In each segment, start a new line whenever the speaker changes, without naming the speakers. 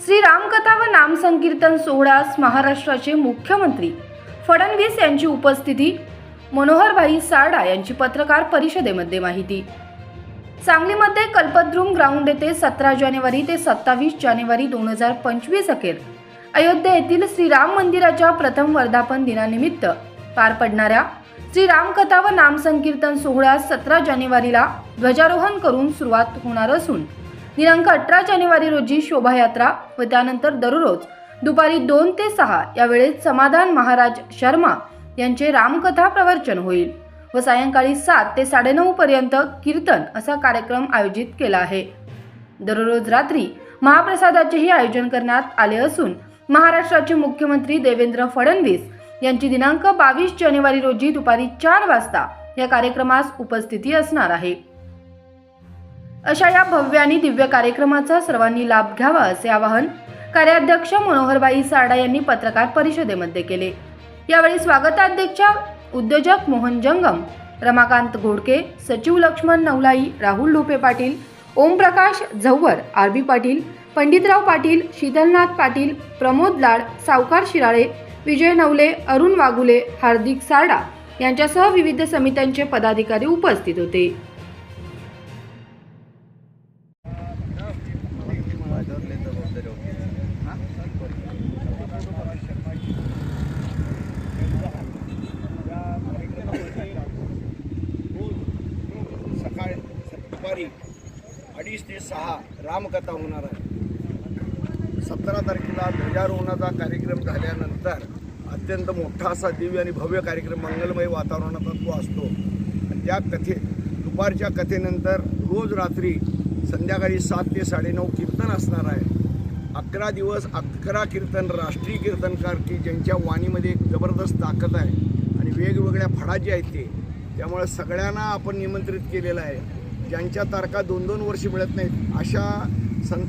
श्री रामकथा व नामसंकीर्तन सोहळ्यास महाराष्ट्राचे मुख्यमंत्री फडणवीस यांची उपस्थिती मनोहरभाई सारडा यांची पत्रकार परिषदेमध्ये माहिती. सांगलीमध्ये कल्पद्रुम ग्राउंड येथे सतरा जानेवारी ते सत्तावीस जानेवारी दोन हजार पंचवीस अखेर अयोध्या येथील श्रीराम मंदिराच्या प्रथम वर्धापन दिनानिमित्त पार पडणाऱ्या श्रीरामकथा व नामसंकीर्तन सोहळ्यास सतरा जानेवारीला ध्वजारोहण करून सुरुवात होणार असून दिनांक अठरा जानेवारी रोजी शोभायात्रा व त्यानंतर दररोज दुपारी दोन ते सहा या वेळेत समाधान महाराज शर्मा यांचे रामकथा प्रवचन होईल व सायंकाळी सात ते साडेनऊ पर्यंत कीर्तन असा कार्यक्रम आयोजित केला आहे. दररोज रात्री महाप्रसादाचेही आयोजन करण्यात आले असून महाराष्ट्राचे मुख्यमंत्री देवेंद्र फडणवीस यांची दिनांक बावीस जानेवारी रोजी दुपारी चार वाजता या कार्यक्रमास उपस्थिती असणार आहे. अशा या भव्य आणि दिव्य कार्यक्रमाचा सर्वांनी लाभ घ्यावा असे आवाहन कार्याध्यक्ष मनोहरबाई सारडा यांनी पत्रकार परिषदेमध्ये केले. यावेळी स्वागताध्यक्ष उद्योजक मोहन जंगम रमाकांत घोडके सचिव लक्ष्मण नवलाई राहुल ढोपे पाटील ओमप्रकाश झव्वर आर बी पाटील पंडितराव पाटील शीतलनाथ पाटील प्रमोद लाड सावकार शिराळे विजय नवले अरुण वाघुले हार्दिक सारडा यांच्यासह विविध समित्यांचे पदाधिकारी उपस्थित होते.
दुपारी अडीच ते सहा रामकथा होणार आहे. सतरा तारखेला ध्वजारोहणाचा कार्यक्रम झाल्यानंतर अत्यंत मोठा असा दिव्य आणि भव्य कार्यक्रम मंगलमय वातावरणाचा तो असतो. आणि त्या कथे दुपारच्या कथेनंतर रोज रात्री संध्याकाळी सात ते साडेनऊ कीर्तन असणार आहे. अकरा दिवस अकरा कीर्तन राष्ट्रीय कीर्तनकार की ज्यांच्या वाणीमध्ये एक जबरदस्त ताकद आहे. आणि वेगवेगळ्या फडाचे आहेत ते. त्यामुळे सगळ्यांना आपण निमंत्रित केलेलं आहे. ज्यांच्या तारखा दोन दोन वर्ष मिळत नाहीत अशा सं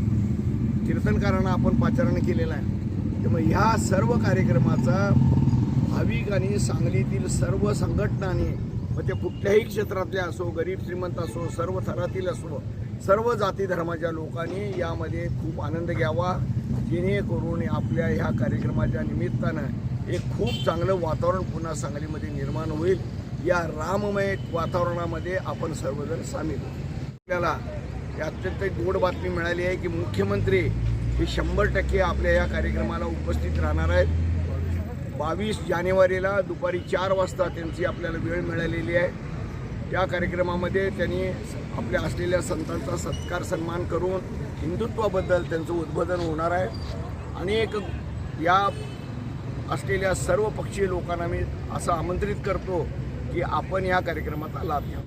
कीर्तनकारांना आपण पाचारण केलेलं आहे. त्यामुळे ह्या सर्व कार्यक्रमाचा भाविक आणि सांगलीतील सर्व संघटनांनी मग ते कुठल्याही क्षेत्रातले असो गरीब श्रीमंत असो सर्व थरातील असो सर्व जाती धर्माच्या लोकांनी यामध्ये खूप आनंद घ्यावा. जेणेकरून आपल्या ह्या कार्यक्रमाच्या निमित्तानं एक खूप चांगलं वातावरण पुन्हा सांगलीमध्ये निर्माण होईल. या राममय वातावरणामध्ये आपण सर्वजण सामील आपल्याला अत्यंत गोड बातमी मिळाली आहे की मुख्यमंत्री हे शंभर टक्के आपल्या या कार्यक्रमाला उपस्थित राहणार आहेत. बावीस जानेवारीला दुपारी चार वाजता त्यांची आपल्याला वेळ मिळालेली आहे. त्या कार्यक्रमामध्ये त्यांनी आपल्या असलेल्या संतांचा सत्कार सन्मान करून हिंदुत्वाबद्दल त्यांचं उद्बोधन होणार आहे. अनेक या असलेल्या सर्व पक्षीय लोकांना मी असं आमंत्रित करतो की आपण या कार्यक्रमाचा लाभ घ्या